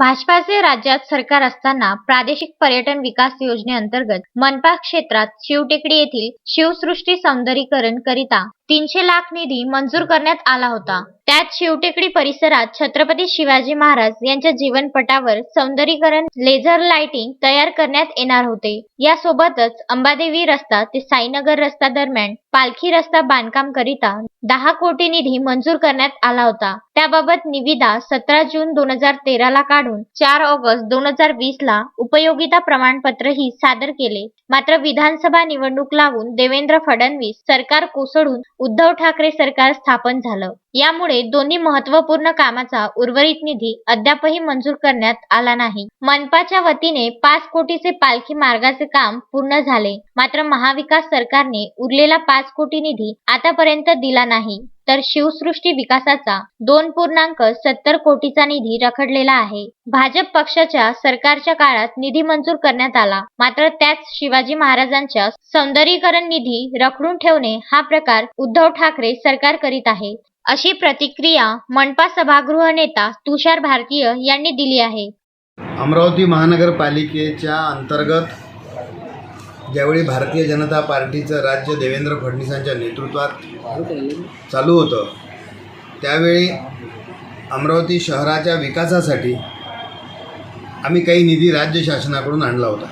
भाजपाचे राज्यात सरकार असताना प्रादेशिक पर्यटन विकास योजनेअंतर्गत मनपा क्षेत्रात शिवटेकडी येथील शिवसृष्टी सौंदर्यीकरण करिता तीनशे लाख निधी मंजूर करण्यात आला होता. त्यात शिवटेकडी परिसरात छत्रपती शिवाजी महाराज यांच्या जीवनपटावर सौंदर्यीकरण लेझर लाइटिंग तयार करण्यात येणार होते. यासोबतच अंबादेवी रस्ता ते साईनगर रस्ता दरम्यान पालखी रस्ता बांधकाम करिता दहा कोटी निधी मंजूर करण्यात आला होता. त्याबाबत निविदा सतरा जून दोन हजार तेरा ला काढून चार ऑगस्ट दोन हजार वीस ला उपयोगिता प्रमाणपत्रही सादर केले. मात्र विधानसभा निवडणूक लागून देवेंद्र फडणवीस सरकार कोसळून उद्धव ठाकरे सरकार स्थापन झालं. यामुळे दोन्ही महत्त्वपूर्ण कामाचा उर्वरित निधी अद्यापही मंजूर करण्यात आला नाही. मनपाच्या वतीने पाच कोटीचे पालखी मार्गाचे काम पूर्ण झाले. मात्र महाविकास सरकारने उरलेला पाच कोटी निधी आतापर्यंत दिला नाही. तर शिवसृष्टी विकासाचा दोन पूर्णांक सत्तर कोटीचा निधी रखडलेला आहे. भाजप पक्षाच्या सरकारच्या काळात निधी मंजूर करण्यात आला. मात्र त्याच शिवाजी महाराजांच्या सौंदर्यीकरण निधी रखडून ठेवणे हा प्रकार उद्धव ठाकरे सरकार करीत आहे. अशी प्रतिक्रिया मनपा सभागृह नेता तुषार भारतीय यांनी दिली आहे. अमरावती महानगरपालिकेच्या अंतर्गत ज्यावेळी भारतीय जनता पार्टीचं राज्य देवेंद्र फडणवीसांच्या नेतृत्वात चालू होतं त्यावेळी अमरावती शहराच्या विकासासाठी आम्ही काही निधी राज्य शासनाकडून आणला होता.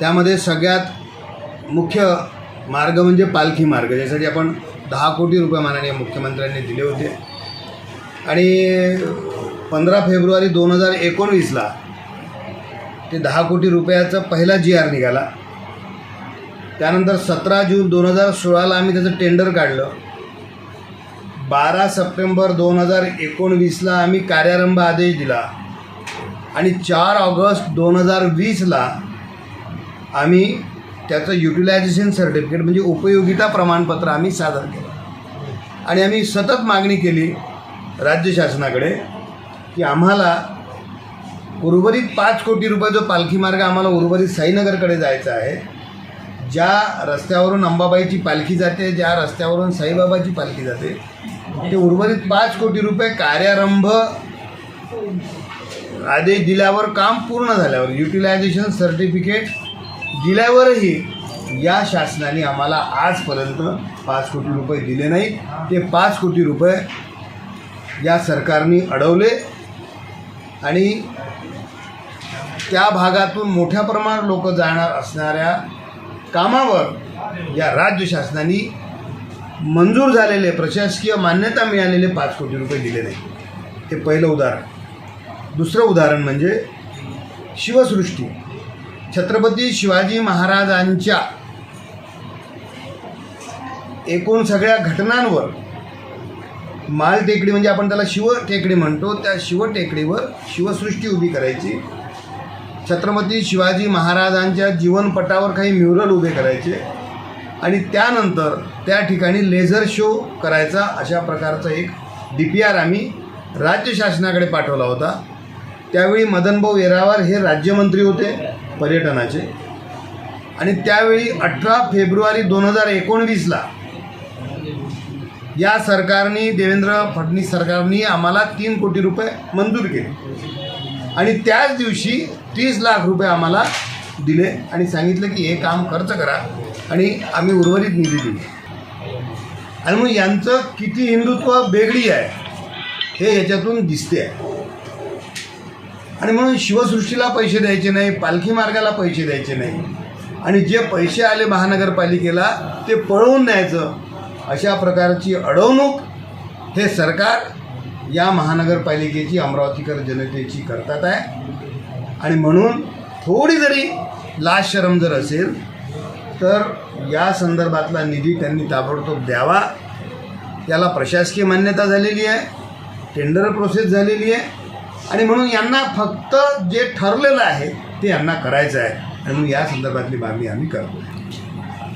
त्यामध्ये सगळ्यात मुख्य मार्ग म्हणजे पालखी मार्ग ज्यासाठी आपण दहा कोटी रुपये माननीय मुख्यमंत्र्यांनी दिले होते. आणि पंधरा फेब्रुवारी दोन हजार एकोणवीसला ते दहा कोटी रुपयाचा पहिला जी आर निघाला. त्यानंतर सतरा जून दोन हजार सोळाला आम्ही त्याचं टेंडर काढलं. बारा सप्टेंबर दोन हजार एकोणवीसला आम्ही कार्यारंभ आदेश दिला. आणि चार ऑगस्ट दोन हजार वीसला आम्ही त्याचं युटिलायझेशन सर्टिफिकेट म्हणजे उपयोगिता प्रमाणपत्र आम्ही सादर केलं. आणि आम्ही सतत मागणी केली राज्य शासनाकडे की आम्हाला उर्वरित पाच कोटी रुपये जो पालखी मार्ग आम्हाला उर्वरित साईनगरकडे जायचा आहे ज्या रस्त्यावरून अंबाबाईची पालखी जाते ज्या रस्त्यावरून साईबाबाची पालखी जाते ते उर्वरित पाच कोटी रुपये कार्यारंभ आदेश दिल्यावर काम पूर्ण झाल्यावर युटिलायझेशन सर्टिफिकेट दिल्यावरही या शासनाने आम्हाला आजपर्यंत पाच कोटी रुपये दिले नाहीत. ते पाच कोटी रुपये या सरकारने अडवले. आणि त्या भागातून मोठ्या प्रमाणात लोक जाणार असणाऱ्या कामावर या राज्य शासनाने मंजूर झालेले प्रशासकीय मान्यता मिळालेले पाच कोटी रुपये दिले नाही. हे पहिलं उदाहरण. दुसरं उदाहरण म्हणजे शिवसृष्टी. छत्रपती शिवाजी महाराजांच्या एकूण सगळ्या घटनांवर माल टेकडी म्हणजे आपण त्याला शिव टेकडी म्हणतो. त्या शिव टेकडीवर शिवसृष्टी उभी करायची. छत्रपती शिवाजी महाराजांच्या जीवनपटावर काही म्युरल उभे करायचे. आणि त्यानंतर त्या ठिकाणी लेझर शो करायचा अशा प्रकारचा एक डी पी आर आम्ही राज्य शासनाकडे पाठवला होता. त्यावेळी मदनभाऊ येरावार हे राज्यमंत्री होते पर्यटनाचे. आणि त्यावेळी अठरा फेब्रुवारी दोन हजार एकोणवीसला या सरकारने देवेंद्र फडणवीस सरकारने आम्हाला तीन कोटी रुपये मंजूर केले. आणि त्याच दिवशी तीस लाख रुपये आम्हाला दिले आणि सांगितलं की हे काम खर्च करा आणि आम्ही उर्वरित निधी दिली आणि मग यांचं किती हिंदुत्व बेगडी आहे हे याच्यातून दिसते आहे. आणि म्हणून शिवसृष्टीला पैसे द्यायचे नाही पालखी मार्गाला पैसे द्यायचे नाही. आणि जे पैसे आले महानगरपालिकेला ते पळवून न्यायचं. अशा प्रकारची अडवणूक हे सरकार या महानगरपालिकेची अमरावतीकर जनतेची करतात आहे. आणि म्हणून थोडी जरी लाशरम जर असेल तर या संदर्भातला निधी त्यांनी ताबडतोब द्यावा. याला प्रशासकीय मान्यता झालेली आहे टेंडर प्रोसेस झालेली आहे. आणि म्हणून यांना फक्त जे ठरलेलं आहे ते यांना करायचं आहे. आणि म्हणून या संदर्भातली मागणी आम्ही करतो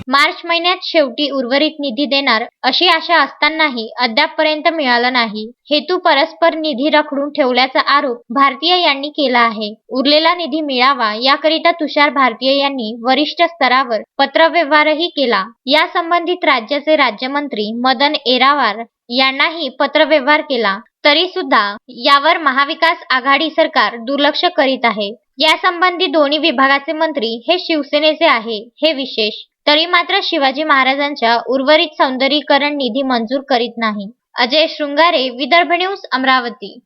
मार्च महिन्यात शेवटी उर्वरित निधी देणार अशी आशा असतानाही अद्यापपर्यंत मिळाला नाही. हेतू परस्पर निधी रखडून ठेवल्याचा आरोप भारतीय यांनी केला आहे. उरलेला निधी मिळावा याकरिता तुषार भारतीय यांनी वरिष्ठ स्तरावर पत्रव्यवहारही केला. या संबंधित राज्याचे राज्यमंत्री मदन एरावार यांनाही पत्रव्यवहार केला. तरी सुद्धा यावर महाविकास आघाडी सरकार दुर्लक्ष करीत आहे. यासंबंधी दोन्ही विभागाचे मंत्री हे शिवसेनेचे आहे. हे विशेष तरी मात्र शिवाजी महाराजांच्या उर्वरित सौंदर्यीकरण निधी मंजूर करीत नाही. अजय शृंगारे विदर्भ न्यूज अमरावती.